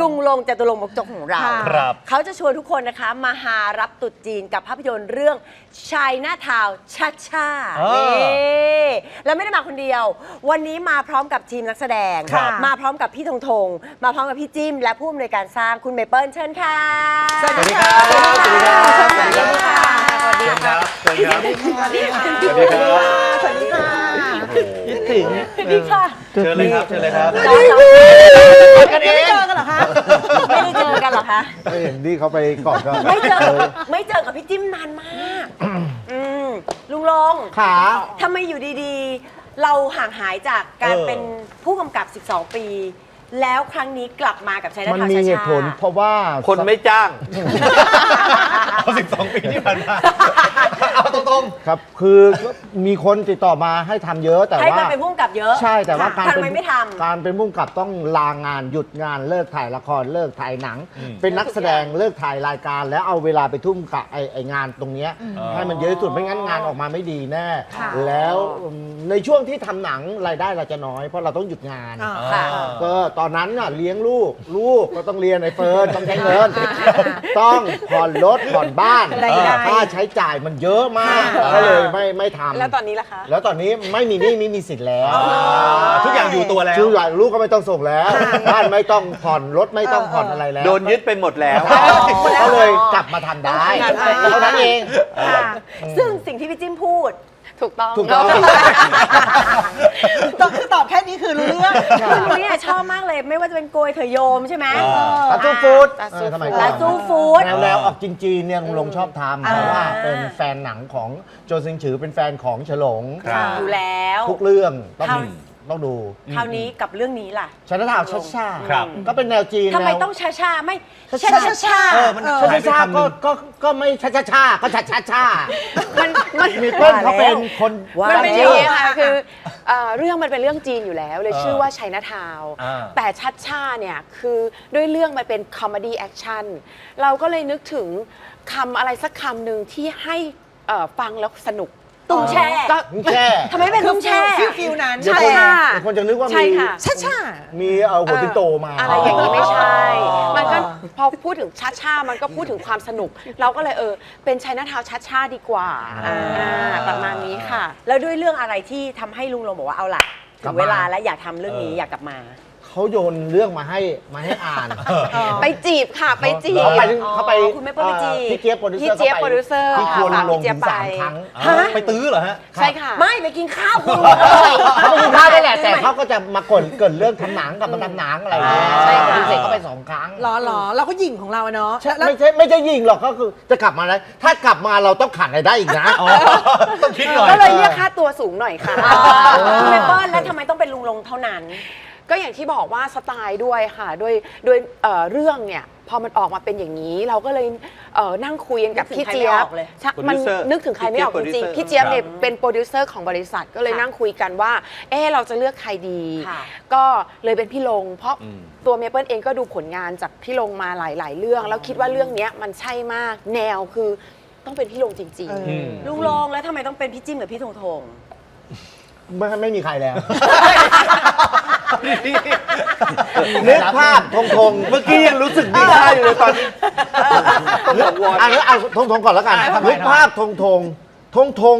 ลุงลงจตุรงค์มกจกของเราค่ะครับ เขาจะชวนทุกคนนะคะ มาหารับตรุษจีนกับภาพยนตร์เรื่องชายหน้าทาวชัดชาเออนี่แล้วไม่ได้มาคนเดียว วันนี้มาพร้อมกับทีมนักแสดง ครับมาพร้อมกับพี่ธงธง มาพร้อมกับพี่จิ้ม และผู้อำนวยการสร้างคุณเมเปิลเชิญค่ะสวัสดีครับสวัสดีครับสวัสดีค่ะสวัสดีครับสวัสดีครับสวัสดีค่ะสวัสดีครับสวัสดีค่ะคิดถึงสวัสดีค่ะเชิญเลยครับเชิญเลยครับน้องๆกันเอไม่งเจอ กันเหรอคะ ไม่ได้เจอกันเหรอคะ ไม่เห็นที่เขาไปกอดก็ไม่เจอ ไม่เจอกับพี่จิ้มนานมาก อืมลุงลงขาทำไมอยู่ดีๆ เราห่างหายจากการเออเป็นผู้กำกับ 12 ปี แล้วครั้งนี้กลับมากับชัยนามันทาวมีชาเหชาตุผลเพราะว่าคนไม่จ้างเอาสิบสองปีที่ผ่านมา เอาตรงครับ คือมีคนติดต่อมาให้ทำเยอะแต่ให้ว่ามันเป็นผู้กำกับเยอะใช่แต่ว่าการทำเป็นไมไม่ทำ การเป็นผู้กำกับต้องลางานหยุดงานเลิกถ่ายละครเลิกถ่ายหนังอืมเป็นนักแสดงเลิกถ่ายรายการ แล้วเอาเวลาไปทุ่มกับไอไองานตรงเนี้ยอ๋อให้มันเยอะที่สุดไม่งั้นงานออกมาไม่ดีแน่ ค่ะ แล้วในช่วงที่ทำหนังรายได้เราจะน้อย เพราะเราต้องหยุดงาน อ่า ค่ะ ก็ตอนนั้นน่ะเลี้ยงลูกลูกก็ต้องเรียนไอ้เฟิร์นต้องใช้เงินต้องผ่อนรถผ่อนบ้านรายได้ ค่าใช้จ่ายมันเยอะมากค่ะก็เลยไม่ไม่ทำแล้วตอนนี้ล่ะคะ แล้วตอนนี้ไม่มีหนี้ไม่มีสิทธิ์แล้ว ทุกอย่างอยู่ตัวแล้วชื่อใหญ่ลูกก็ไม่ต้องส่งแล้ว บ้านไม่ต้องผ่อนรถไม่ต้องผ่อนอะไรแล้วโดนยึดไปหมดแล้ว ก็เลยกลับมาทำได้เท่านั้นเองค่ะซึ่งสิ่งที่พี่จิ้มพูด ถูกต้องถูกต้อง ตอบคือตอบแค่นี้คือรู้เรื่องคือเนี่ยชอบมากเลยไม่ว่าจะเป็นโกยเถยโยมใช่ไหมอ่าตาสู้ฟู้ดตาสู้เออสมัยและก่อนสู้ฟู้ด แนวแนวออกจีนๆเนี่ยลุงลงชอบทำเพราะว่าเป็นแฟนหนังของโจซิงฉือเป็นแฟนของเฉลง ครับ อยู่แล้ว ทุกเรื่องต้องครับ ต้องดู คราวนี้กับเรื่องนี้ล่ะชนะทาวชัดชาครับ ก็เป็นแนวจีนทำไมแนว ต้องช้าชาๆไม่ช้าช้าๆ ช้าชาเออมันชาหายไปชาคำหก็นึ่งก็ก็ไม่ชาชาชาก็ชาชาชามันมันมีเพื่อนเขาเป็นคนว่ามันเป็นอแล้ย่าวงนี้ค่ะคือเอ่อเรื่องมันเป็นเรื่องจีนอยู่แล้วเลยเออชื่อว่าชัยนาทาวอ่า แต่ชัดชาเนี่ยคือด้วยเรื่องมันเป็นคอมเมดี้แอคชั่นเราก็เลยนึกถึงคำอะไรสักคำหนึ่งที่ให้เอ่อฟังแล้วสนุก ตุ้งแช่ ก็นี่แช่ ทำไมเป็นตุ้งแช่ ฟิลฟิลนั้น เดี๋ยวใช่ คนค่ะเดี๋ยวคนจะนึกว่าใช่มีค่ะช่าช่ามีเอาหัวติงโตมา อะไรอย่างนี้ไม่ใช่ อ๋อ มันก็พอพูดถึงชัดชามันก็พูดถึงความสนุก เราก็เลยเออ เป็นชัยนาทาวชัดชาดีกว่า อ่าประมาณนี้ค่ะ แล้วด้วยเรื่องอะไรที่ทำให้ลุงลงบอกว่าเอาล่ะกลัถึบงมาเวลาแล้วอยากทำเรื่องนี้เออออยากกลับมา เขาโยนเรื่องมาให้มาให้อ่าน ไปจีบค่ะ ไปจีบเขาไปอ๋อเขาไปคุณแม่เปิ้ลไปจีบพี่เจี๊ยบโปรดิวเซอร์พี่เจี๊ยบขาไปโปรดิวเซอร์ที่ควรค่ะลงพี่เจี๊ถึยบงสามไปครั้ง ฮะ ไปตื้อเหรอฮะ ใช่ค่ะ ไม่ไปกินข้าวคุณ เขาไปกินข้าวได้แหละแต่เขาก็จะมากดเกิดเรื่องทำหนังกับมาทำหนังอะไรอย่างเงี้ยใช่ค่ะพิเศษเขาไปสองครั้งหรอหรอเราก็หยิ่งของเราอะเนาะใช่แล้วไม่ใช่ไม่ใช่ยิงหรอกก็คือจะกลับมาแล้วถ้ากลับมาเราต้องขันรายได้อีกนะ อ๋อ ต้องคิดหน่อย ก็เลยเรียกค่าตัวสูงหน่อยค่ะคุณแม่เปิ้ลแล้วทำไมต้องเป็นลุงลงเท่านั้น ก็อย่างที่บอกว่าสไตล์ด้วยค่ะด้วยด้วยเอ่อเรื่องเนี่ยพอมันออกมาเป็นอย่างนี้ เราก็เลยเอ่อนั่งคุยกันกับนึกถึงพี่เจี๊ยใครไม่บออกเลย ใช่มัน Producer นึกถึงใครไม่ออกจพี่เจี๊ริงยบๆพี่เจี๊ยบเนี่ยครับเป็นโปรดิวเซอร์ของบริษัทก็เลยค่ะนั่งคุยกันว่า เออเราจะเลือกใครดี ค่ะ ก็เลยเป็นพี่ลง เพราะอืม ตัวเมเปิลเองก็ดูผลงานจากพี่ลงมาหลาย ๆ เรื่อง แล้วคิดว่าเรื่องเนี้ยมันใช่มากแนวคือต้องเป็นพี่ลงจริงเออๆอืมลุงลงแล้วทำไมต้องเป็นพี่จิ้มกับพี่ธงธง ไม่ไม่มีใครแล้ว นึกภาพทงทงเมื่อกี้ยังรู้สึกมีค่าอยู่เลยตอนนี้ต้องสังวรอะงั้นเอาทงทงก่อนแล้วกันอะทำไมนึกภาพทงทงทงทง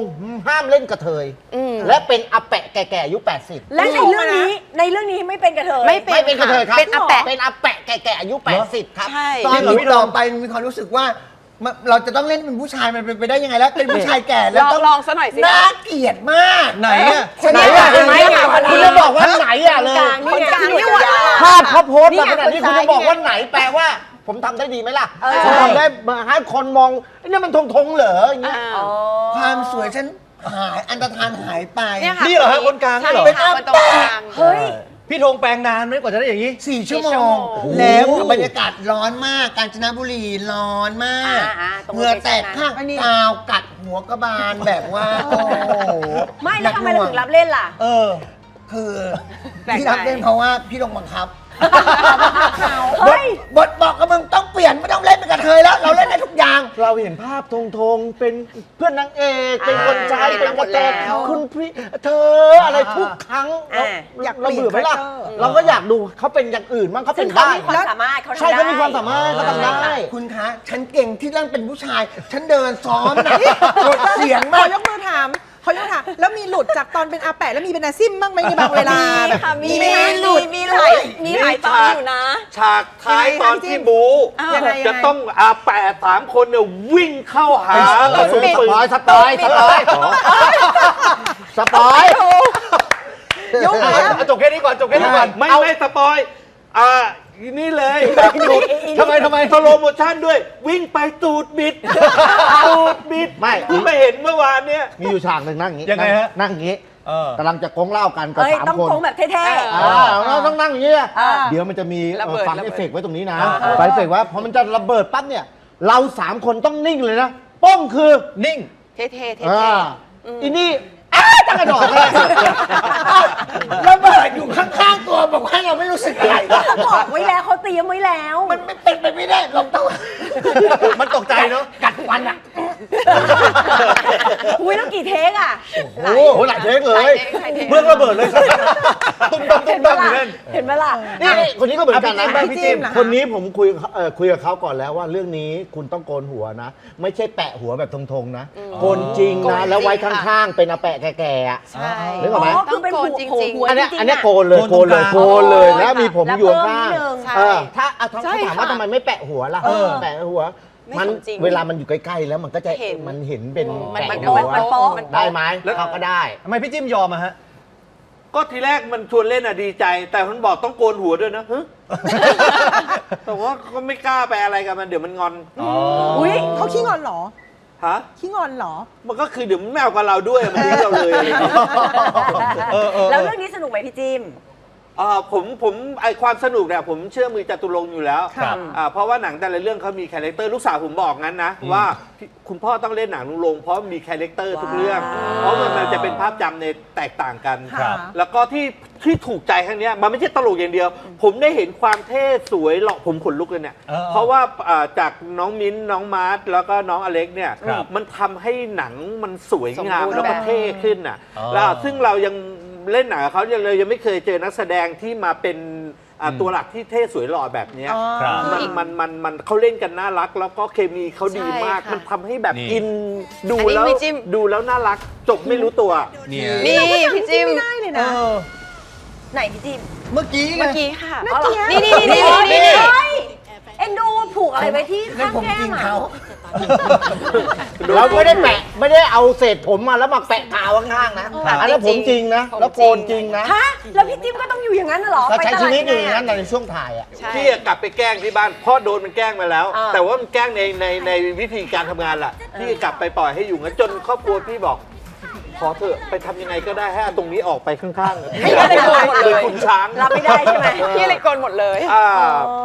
ห้ามเล่นกระเทยอืมและเป็นอาแปะแก่ๆอายุ80 และในเรื่องนี้ในเรื่องนี้ไม่เป็นกระเทยไม่เป็นไม่เป็นกระเทยครับเป็นอาแปะเป็นอาแปะแก่ๆอายุ 80 ครับใช่ตอนหนูต่อไปมีความรู้สึกว่า มันเราจะต้องเล่นเป็นผู้ชายมันเป็นไปได้ยังไงแล้ว เป็นผู้ชายแก่แล้ลวองต้องลองซะหน่อยสิน่าเกลียดมากไหนอะ ฉันไหนไม่อะอยากไหนเล่นอะกับคุณจะบอกว่าไหนอะเลยกลางนี่ไงคนกลางที่นี่หัหว่ายาวภาพเขาโพสต์มาขนาดนี่นี้ไงคุณจะบอกคนซ้ายว่าไหนแปลว่า ผมทำได้ดีไหมล่ะเออผมทำได้มาให้คนมองไอ้นี่มันทงทงเหรออย่างเงี้ยอ่าความสวยฉันหายอันตรธานหายไป เนี่ยค่ะนี่เหรอฮะคนกลางนี่ใช่เหรอค่ะมันตรงกลาง เฮ้ย พี่ธงแปลงนานไหมกว่าจะได้อย่างนี้ สี่ชั่วโมสี่ชั่วง โมง แล้วบรรยากาศร้อนมากกาญจนบุรีร้อนมากอ่าอ่าตรงเหงื่อแตกโลเคชั่นนั้นข้างกาวกัดหัวกระบาลแบบว่า โอ้โหไม่แล้วทำไมหเรานักหน่วถึงรับเล่นล่ะ เออ คือแปลกที่รับใหม่เล่นเพราะว่าพี่ลงบังคับ เฮ้ยบทบอกกับมึงต้องเปลี่ยนไม่ต้องเล่นเป็นกระเทยแล้ว เราเล่นได้ทุกอย่าง เราเห็นภาพธงธงเป็นเพื่อนนางเอกเป็นคนใช้อ่าเป็นกระเทยเห็นมาหมดแล้วคุณพี่เธออะไรทุกครั้งเราอ่าอยากเราเบื่อไหมล่ะเปลี่ยน character เราก็อยากดูเขาเป็นอย่างอื่นบ้างเขาซึ่เป็งนเขาได้มีความสามารถเขาทำใช่เขามีได้ความสามารถเขาทำได้ คุณคะ ฉันเก่งที่เรื่องเป็นผู้ชาย ฉันเดินซ้อมนะกดเสียงขมาอกยกมือถามขอยกมือถามแล้วมีหลุ ดจากตอนเป็นอาแปะแล้วมีเป็นอาซิมบ้างไหมในบางเวลาแบบค่ะมีไหมีหลุด มีหลายมีหลายตอนอยู่นะ ฉากท้ายยังไงตอนคะที่จิ้มบู ยังไงยังไง จะต้องอาแปดสามคนเนี่ยวิ่งเข้าหากระสุนสปืนปอยสปอยสปอยสปอยยุ่งแล้วเอาจบแค่นี้ก่อนจบแค่นี้ก่อนไม่ไม่สปอยอ่า นี่เลยแบบหลุดทำไมทำไม สโลโมชั่นด้วย วิ่งไปตูดบิด ตูดบิดไม่เพิ่งไปเห็นเมื่อวานเนี่ยมีอยู่ฉากหนึ่งนั่งอย่างนี้ยังไงฮะ นั่งอย่างนี้เออ กำลังจะโกงเหล้ากันกับเอ้ยสามต้องคนโค้งแบบเท่ อ่าเราต้องนั่งอย่างนี้อะอ่า เดี๋ยวมันจะมีระเบิดเอ่อฟังระเบิเอดฟเฟกต์ไว้ตรงนี้นะฟังเอฟเฟกต์ไว่าพอมันจะระเบิดปั๊บเนี่ย เราสามคนต้องนิ่งเลยนะ ป้องคือนิ่ง เท่ๆเท่ๆอ่าอีนี่ อ้าจังกระโดดเลยระเบิดอยู่ข้างๆตัวบอกให้เราไม่รู้สึกอะไรๆเขาบอกไว้แล้วเขาเตรียมไว้แล้ว มันไม่เป็นไปไม่ได้เราต้อง มันตกใจเนาะกัดฟันอะ อุ้ยแล้วกี่เทคอะโอ้โหหลายเทคเลยใครเท่เมื่อระเบิดเลยตุ้มตั้มตุ้เห็มนไหมตั้มอยู่ล่ะนั่นเห็นไหมล่ะนี่นี่คนนี้ก็เหมือนกันนะอะพี่จิ้ม คนนี้ผมคุยเอ่อคุยกับเขาก่อนแล้วว่าเรื่องนี้คุณต้องโกนหัวนะ ไม่ใช่แปะหัวแบบทงๆนะโกนจริงโกนจรินะงแล้วไว้ค่ะข้างๆ เป็นอาแปะแก่ๆอะ ใช่ นึกออกไหมอ๋อคือเป็นหัวต้องโกนจริงๆหัวอันเนี้ยจริงๆ อันเนี้ยะโกนเลยโกโกนนตรเลงยกลางโกนเลยแล้วมีผมแล้วอยู่เพิ่มข้างนิดนึงเออถ้าเอาถ้าใช่ถามว่าค่ะ ทำไมไม่แปะหัวล่ะเออ แปะหัว ไม่มันสมจริง เวลามันอยู่ใกล้ๆแล้วมันก็จะเห็น มันเห็นเป็นมันแปะมันหัวมันโป๊ะมันโป๊ะได้ไหมเขาก็ได้ ทำไมพี่จิ้มยอมอะฮะ ก็ทีแรกมันชวนเล่นอะดีใจ แต่มันบอกต้องโกนหัวด้วยนะฮะ แต่ว่าก็ไม่กล้าไปอะไรกับมันเดี๋ยวมันงอนอ๋ออุ้ยเขาขี้งอนเหรอ ฮะขี้งอนเหรอ มันก็คือเดี๋ยวมันไม่เอากับเราด้วยมันทิ้งเราเลยอะไรอย่างเงี้ยเออเออ แล้วเรื่องนี้สนุกไหมพี่จิม อ่าผมผมไอความสนุกเนี่ยผมเชื่อมือจตุรงค์อยู่แล้วครับอ่าเพราะว่าหนังแต่ละเรื่องเขามีคาแรคเตอร์ลูกสาวผมบอกงั้นนะว่าพี่คุณพ่อต้องเล่นหนังลุงลงเพราะมีคาแรคเตอร์ทุกเรื่อง เพราะมันมันจะเป็นภาพจำในแตกต่างกัน ครับ แล้วก็ที่ที่ถูกใจครั้งเนี้ยมันไม่ใช่ตลกอย่างเดียว ผมได้เห็นความเท่สวยหล่อผมขนลุกเลยเนี่ยเออเพราะว่าอ่าจากน้องมิ้นท์น้องมาร์ทแล้วก็น้องอเล็กเนี่ยครับมันทำให้หนังมันสวยงามสมบูรณ์แล้วก็แบบ เท่ขึ้นอะอ๋อ แล้วซึ่งเรายัง เล่นหนังกับเขายังเลยยังไม่เคยเจอนักแสดงที่มาเป็นอ่าอืมตัวหลักที่เท่สวยหล่อแบบเนี้ยอ๋อครับ มันมันมันมันเขาเล่นกันน่ารัก แล้วก็เคมีเขาดีมาก ใช่ค่ะมันทำให้แบบนี่ อินดูอันนี้แล้วไม่จิ้ม ดูแล้วน่ารักจบไม่รู้ตัว เนี่ยนี่พี่จิมไม่ได้เลยเอนะอไหนพี่จิมเมื่อกี้ไงเมื่อกี้ค่ะเมื่อกี้นี่นี่นี่นี่นี่เฮ้ยเอ็นดูผูกอะไรไว้ที่นั่ข้านงผมแก้จริมงอะเขา เราไม่ได้แปะไม่ได้เอาเศษผมมาแล้วมาแปะกาวข้างๆนะแบบอันนั้นผมจริงนะผมแล้วโกนจริงนะฮะแล้วพี่จิมก็ต้องอยู่อย่างนั้นน่ะเหรอก็ไปใช้ตชีลาดวิตอยู่ไงอย่างนั้นอะในช่วงถ่ายอะ ใช่ พี่อะกลับไปแกล้งที่บ้านพ่อโดนมันแกล้งมาแล้ว อ่า แต่ว่ามันแกล้งในในในวิธีการทำงานแหละพี่กลับไปปล่อยให้อยู่งั้นจนครอบครัวพี่บอกข อเถอะไปทำยังไงก็ได้ให้เอาตรงนี้ออกไปข้างๆให้ได้โกนหมดเลยคุณช้างรับไม่ได้ใช่ไหมพี่เลยโกนหมดเลย อ่า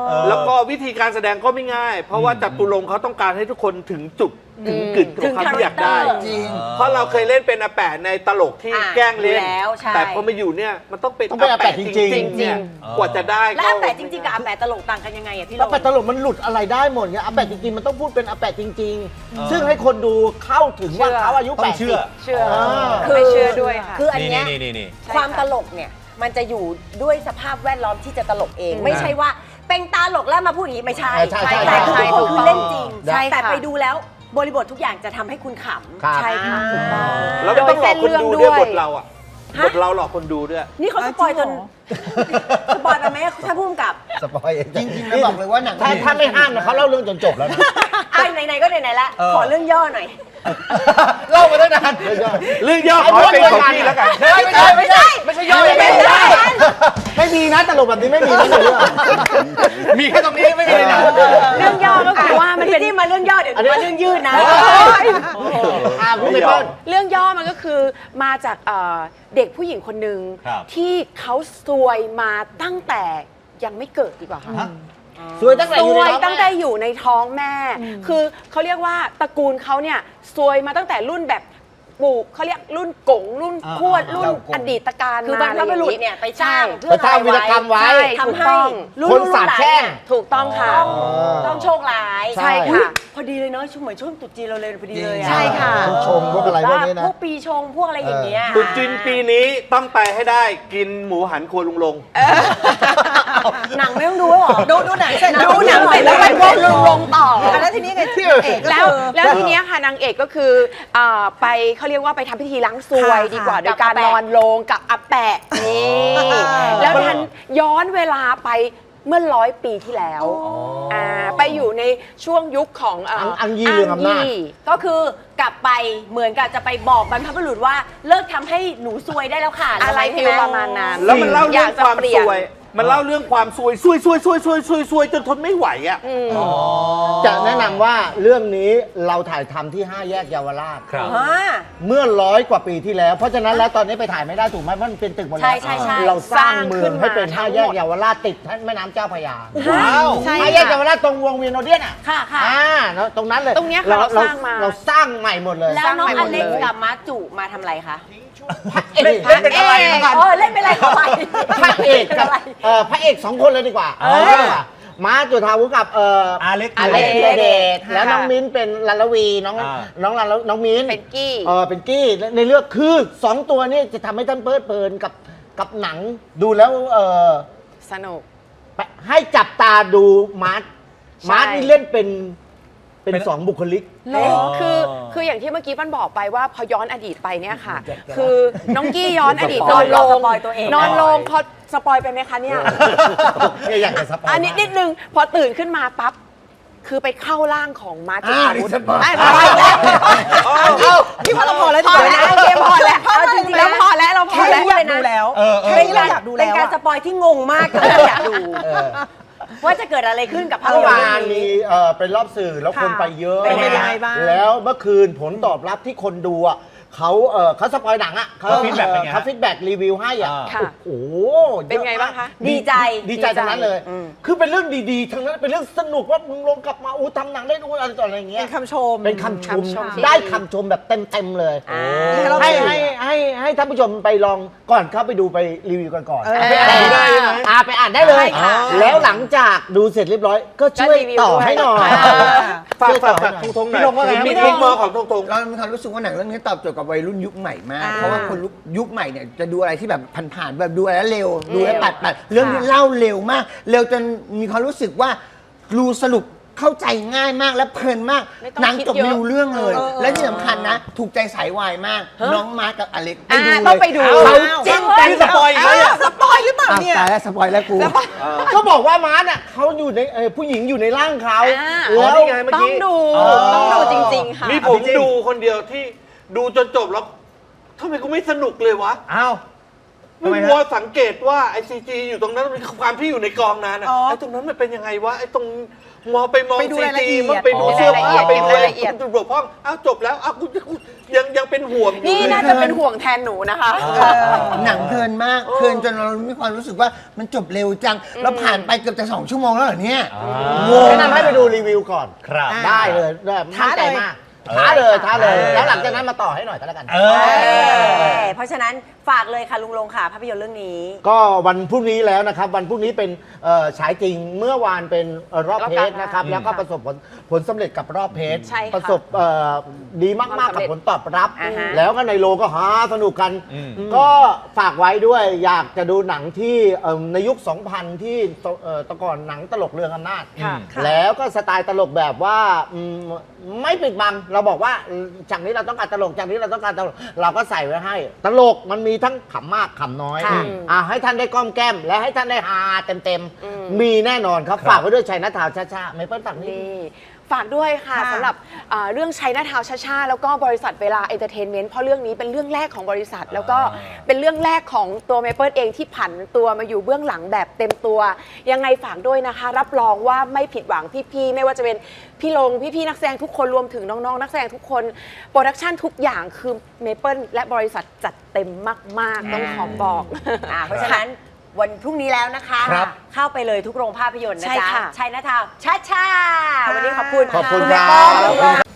เออแล้วก็วิธีการแสดงก็ไม่ง่าย เพราะว่าจัตุรงค์เขาต้องการให้ทุกคนถึงจุด ถึงกึ่นของความที่อยากได้ถึงคาแรคเตอร์จริง เพราะเราเคยเล่นเป็นอาแปะในตลกที่อะแกล้งเล่น แล้วใช่ แต่พอมาอยู่เนี่ยมันต้องเป็นต้องเป็นอาแปะจริงๆ ๆเนี่ยอ๋อกว่าจะได้แล้วก็อาแปะจริงๆกับอาแปะตลกต่างกันยังไงอะพี่โลอาแปะตลกมันหลุดอะไรได้หมดไงอาแปะจริงๆมันต้องพูดเป็นอาแปะจริง ๆ ซึ่งให้คนดูเข้าถึงว่าเชื่อเขาอายุต้องเชื่อเชื่ออ่า ไม่เชื่อด้วยค่ะ คืออันนี่เนี้ย นี่นี่นี่ความตลกเนี่ย มันจะอยู่ด้วยสภาพแวดล้อมที่จะตลกเอง ไม่ใช่ว่าเป็นตาหลกแล้วมาพูดอย่างนี้ไม่ใช่ใช่ใช่แต่คือใช่ทุกคนคือเล่นจริงใช่ค่ะแต่ไปดูแล้ว บริบททุกอย่างจะทำให้คุณขครับำใช่ค่ะถูกต้อง แล้วไม่ต้องหลอกคนดูด้วยบทเราอะฮะ บทเราหลอกคนดูด้วย นี่เขาสปอยจน สปอยไปไหมท่านผู้กำกับ สปอยเองจริงๆแล้วบอกเลยว่าหนังถ้าถ้าไม่ห้ามนะเขาเล่าเรื่องจนจบแล้วนะ อะไหนๆก็ไหนๆละเออ ขอเรื่องย่อหน่อย เล่ามาตั้งนาน เรื่องย่อขอให้เป็นของพี่แล้วกัน ไม่ใช่ไม่ใช่ไม่ใช่ย่อยไม่ใช่ ไม่มีนะตลกแบบนี้ไม่มีนะในเรื่องมีแค่ตรงนี้ไม่มีในหนังเรื่องย่อก็คือว่ามันเป็นพี่จิ้มมาเรื่องย่อเดี๋ยวอันนี้มาเรื่องยืดนะ อ่าพูดไปเพิ่มเรื่องย่อมันก็คือมาจากเอ่อเด็กผู้หญิงคนหนึ่งครับ ที่เขาซวยมาตั้งแต่ ยังไม่เกิดดีกว่าค่ะฮะสวยตั้งแต่ซอยู่วในยท้องตั้งแต่อยู่ในท้องแม่ คือเขาเรียกว่าตระกูลเขาเนี่ยซวยมาตั้งแต่รุ่นแบบปู่เขาเรียกรุ่นกงรุ่นขวดรุ่นอดีตการคือบรรพบุรุษเนี่ยไปสร้างเพื่อไปสร้างวีรกรรมไว้ ใช่ทำถูกให้ต้องรุ่นคนรุ่นสาบหลานแช่งเนี่ยถูกต้องค่ะต้องต้องโชคร้าย ใช่ค่ะอุ๊ยพอดีเลยเนาะช่วงเหมือนช่วงตรุษจีนเราเลยพอดีเลยอะใช่ค่ะ พวกชงพวกอะไรพวกนี้นะ พวกปีชงพวกอะไรอย่างเงี้ย ตรุษจีนปีนี้ต้องไปให้ได้กินหมูหันครัวลุงลง หนังไม่ต้องดูแล้วเหรอดูดูหนังเสร็จดูหนังเสร็จแล้วไปวงลงลงต่ออันนั้นทีนี้ไงที่เอกก็แล้วคือแล้วทีเนี้ยค่ะนางเอกก็คืออ่าไปเขาเรียกว่าไปทำพิธีล้างซวยค่ะดีกว่าค่ะโดยการกับอาแปะนอนโลงกับอาแปะนี่อ่าแล้วทันย้อนเวลาไปเมื่อร้อยปีที่แล้วาไปอยู่ในช่วงยุคของเอังอังยี่เรืองอำนาจยี่ก็คือกลับไปเหมือนกับจะไปบอกบรรพบุรุษว่าเลิกทำให้หนูซวยได้แล้วค่ะอะไรใช่ฟิไหลประมาณนั้นแล้วมันเล่าเรื่องยกจะความปลี่ยซนวย มันเล่าเรื่องความซวยซวยซวยซวยซวยซวยซวยจนทนไม่ไหวอะ จะแนะนำว่าเรื่องนี้เราถ่ายทำที่ 5 แยกเยาวราช ครับฮะเมื่อร้อยกว่าปีที่แล้ว เพราะฉะนั้นแล้วตอนนี้ไปถ่ายไม่ได้ถูกไหมเพราะมันเป็นตึกหมดแล้วใช่ใช่ใช่เราสร้างสร้างเมืขึ้องนมาให้เป็นทั้ห้างหมดแยกเยาวราชติดแม่น้ำเจ้าพระยาว้าวใช่ห้าแยกค่ะ เยาวราชตรงวงเวียนโอเดียนอะค่ะค่ะ อ่าเนอะตรงนั้นเลยตรงเนี้ยค่ะเราสร้างมา เราสร้างใหม่หมดเลยแล้วน้องสร้างใหม่หมอดเล็กเลยซ์กับมาร์คจุมาทำอะไรคะ เล่นเล่นเป็นอะไรนะครับเออเล่นเป็นอะไรเข้าไปพระเอกกับ เอ่อพระเอกสองคนเลยดีกว่าเออเออม้าจุธาวุฒิกับเอ่ออาเล็กอเล็กอธีเล็รกเดชค่ะ แล้วน้องมิ้นเป็นลันลวีน้องอ่า น้องลันลน้องมิ้นเป็นกี้ เออเป็นกี้ในในเรื่องคือสองตัวนี้จะทำให้ท่านเพลิดเพลินกับกับหนังดูแล้วเออสนุก ไปให้จับตาดูมาร์ทใช่ มาร์ทนี่เล่นเป็น เป็นเป็นสองบุคลิกอ๋อคือคืออย่างที่เมื่อกี้มันบอกไปว่าพอย้อนอดีตไปเนี่ยค่ะ คือน้องกี้ย้อนอดีตสนปออยนโลงสปอยตัวเอง นอนโลงพอสปอยไปไหมคะเนี่ย เนี่ยอยากจะสปอยอันนี้นิดนึงพอตื่นขึ้นมาปั๊บคือไปเข้าร่างของมาร์ตินอ่าอาวุธนี่สปอยอะสปอยแล้วพี่ว่าเราพอแล้วพอแล้วโอเคพอแล้วเอาจริงๆแล้วพอแล้วเราพอแค่แล้ว นี้อยากดูแล้วเออเออ แค่นี้เราอยากดูเป็แล้นวการอะสปอยที่งงมากแต่อยากดูเออ ว่าจะเกิดอะไรขึ้นกับภาพเมื่อยนตร์วาเรื่นองมีนี้ เออเป็นรอบสื่อแล้วคนค่ะไปเยอะเป็นยังไงบ้าง แล้วเมื่อคืนผลตอบรับที่คนดูอะ เขาเออเขาสปอยหนังอะเขาเขา feedback เป็นไงฮะเขาฟีดแบ็กรีวิวให้อะอ่า ค่ะโอ้โหเป็นไงบ้างคะ ดีใจดีใจทั้งนั้นเลย อืม คือเป็นเรื่องดีๆ ทั้งนั้นเป็นเรื่องสนุกว่ามึงลงกลับมาอู้ทำหนังได้ดูอะไรต่ออะไรอย่างเงี้เป็ยนคำชม เป็นคำชมคำชมที่ ได้คำชมแบบเต็มๆเลย อ่าเราให้ไปดูให้ให้ให้ท่านผู้ชมไปลองก่อนเข้าไปดูไปรีวิวกันก่อนเออไปอ่านเออได้ไหม อ่าไปอ่านได้เลยใช่ค่ะแล้วหลังจากดูเสร็จเรียบร้อย ก็ช่วยก็รีวิวต่อด้วยให้หน่อยอ่า ฝากฝากฝากทงทงหน่อยพี่ลงว่าไงครับมีพี่ลมุงมมองของทงทง เรามีความรู้สึกว่าหนังเรื่องนี้ตอบโจทย์กับวัยรุ่นยุคใหม่มาก อ่าเพราะว่าคนยุคยุคใหม่เนี่ยจะดูอะไรที่แบบผ่านๆแบบดูอะไรแล้วเร็วดูแล้วเร็วปัดปัดเรื่องนี้เล่าเร็วมาก เร็วจนมีความรู้สึกว่ารู้สรุปเข้าใจง่ายมากและเพลินมากไม่ต้องหนังคิดจบเยอะไม่รู้เรื่องเลย เออเออและที่สำคัญนะ ถูกใจสายวายมาก น้องมาร์คกับอเล็กอ่าเลยต้องไปดูเขาอ้าวจิ้นกันนี่สปอยอีกแล้วเนี่ย สปอยหรือเปล่าอ้าวเนี่ย ตายแล้วสปอยแล้วกูก็บอกว่ามาร์ทอะเขาอยู่ในเอ่อผู้หญิงอยู่ในร่างเขาอ่า แล้วนี่ไงเมื่อต้อกี้งดูอ๋อต้องดูจริง ๆ ค่ะมีผมดูคนเดียวที่ ดูจนจบแล้วทำไมกูไม่สนุกเลยวะอ้าวทำไมไม่ฮะ มัวสังเกตว่าไอซีจีอยู่ตรงนั้นมันความที่อยู่ในกองนั้นอะอ๋อไอตรงนั้นมันเป็นยังไงวะไอตรงมองไปมองไปดูซีรายละจีเอียดมันไปดูเสื้อผ้าอ๋อไปดูอะไรรายละเอียดจุดบกพร่องอ้าวจบแล้วอ้าวกูกูยังยังเป็นห่วงอยู่นี่เลยน่าจะเป็นห่วงแทนหนูนะคะ หนังเพลินมากเพลินจนเรามีความรู้สึกว่ามันจบเร็วจัง เราผ่านไปเกือบจะสองชั่วโมงแล้วเหรอเนี่ย แนะนำให้ไปดูรีวิวก่อนครับ ได้เลยได้ท้ามั่นใจเลย มาก ท้าเลยท้าเลยเออแล้วหลังจากนั้นมาต่อให้หน่อยก็แล้วกันเอเอออ เพราะฉะนั้นฝากเลยค่ะลุงลงค่ะภาพยนตร์เรื่องนี้ ก็วันพรุ่งนี้แล้วนะครับ วันพรุ่งนี้เป็นเอ่อฉายจริงเมื่อวานเป็นเอ่อรอบรอบเพกลาจงนะครับอืมแล้วก็ค่ะประสบผล ผลสำเร็จกับรอบเพจใช่ค่ะประสบเอ่อดีมากความๆกับสำเร็จผลตอบรับ อ่าฮะ แล้วก็ในโลก็หาสนุกกัน อืม ก็ฝากไว้ด้วยอยากจะดูหนังที่เอิ่มในยุค 2000 ที่เอ่อแตะก่อนหนังตลกเรืองอำนาจค่ะ แล้วก็สไตล์ตลกแบบว่าอืมไม่ปิดบัง เราบอกว่าอืมจากนี้เราต้องการตลกจากนี้เราต้องการตลก เราก็ใส่ไว้ให้ ตลกมันมีทั้งขำมากขำน้อยค่ะอ่าให้ท่านได้ก้อมแก้ม และให้ท่านได้ฮาเต็มอืม ๆ มีแน่นอนครับครับฝากไว้ด้วยชัยนัททาวช้าช้าๆไม่เปิ้ลฝากนี่ นี่ ฝากด้วยค่ะค่ะสำหรับอ่าเรื่องใช้หน้าเท้าช้าๆแล้วก็บริษัทเวลาเอนเตอร์เทนเมนต์เพราะเรื่องนี้เป็นเรื่องแรกของบริษัท แล้วก็เป็นเรื่องแรกของตัวเมเปิลเองที่ผันตัวมาอยู่เบื้องหลังแบบเต็มตัว ยังไงฝากด้วยนะคะ รับรองว่าไม่ผิดหวังพี่ๆไม่ว่าจะเป็นพี่ลงพี่ๆนักแสดงทุกคนรวมถึงน้องๆนักแสดงทุกคนโปรดักชันทุกอย่างคือเมเปิลและบริษัทจัดเต็มมากๆ ต้องขอบอก อ่าเพราะฉะนั้น วันพรุ่งนี้แล้วนะคะ ครับเข้าไปเลยทุกโรงภาพยนตร์นะใช่จ๊ะค่ะชัยนาทาวน์ช้าชาวันนี้ขอบคุณขอบคุณณแม่ครับป้อม